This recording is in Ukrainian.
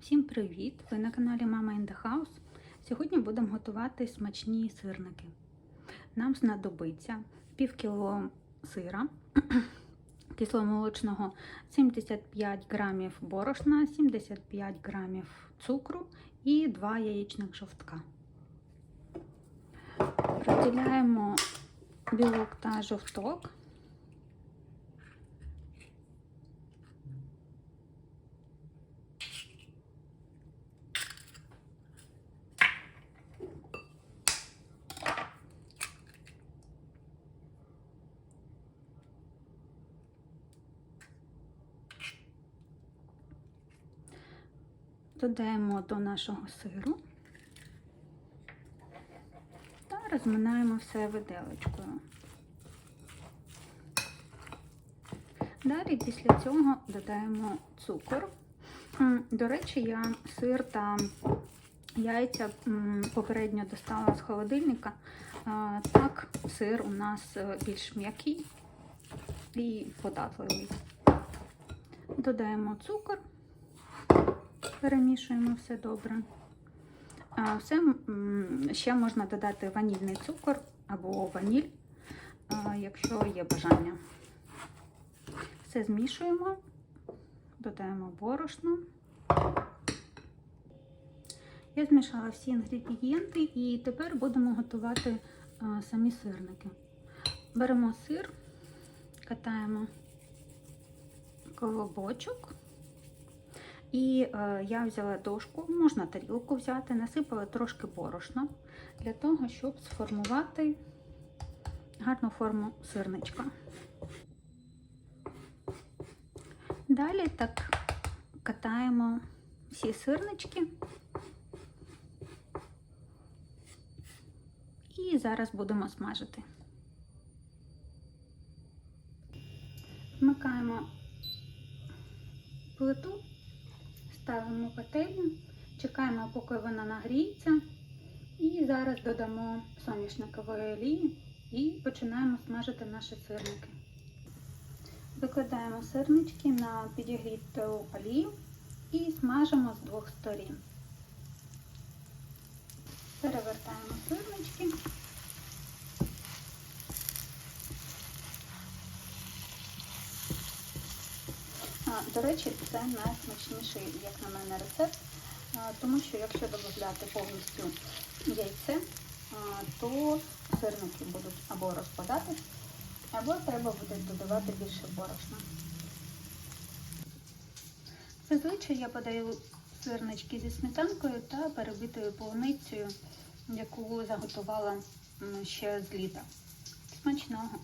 Всім привіт! Ви на каналі Мама in the House. Сьогодні будемо готувати смачні сирники. Нам знадобиться пів кіло сира, кисломолочного, 75 грамів борошна, 75 грамів цукру і 2 яєчних жовтка. Розділяємо білок та жовток. Додаємо до нашого сиру та розминаємо все виделочкою. Далі після цього додаємо цукор. До речі, я сир та яйця попередньо достала з холодильника. Так, сир у нас е, більш м'який і податливий. Додаємо цукор перемішуємо все добре. Все ще можна додати ванільний цукор або ваніль, якщо є бажання. Все змішуємо, додаємо борошно. Я змішала всі інгредієнти і тепер будемо готувати самі сирники. Беремо сир, катаємо колобочок. І е, я взяла дошку, можна тарілку взяти, насипала трошки борошна для того, щоб сформувати гарну форму сирничка. Далі так катаємо всі сирнички. І зараз будемо смажити. Вмикаємо плиту. Ставимо пательню, чекаємо, поки вона нагріється. І зараз додамо соняшникової олії і починаємо смажити наші сирники. Викладаємо сирнички на підігріту олію і смажимо з двох сторін. Перевертаємо сирнички. До речі, це найсмачніший, як на мене, рецепт, тому що якщо додати повністю яйце, то сирники будуть або розпадатись, або треба буде додавати більше борошна. Зазвичай я подаю сирнички зі сметанкою та перебитою полуницею, яку заготувала ще з літа. Смачного!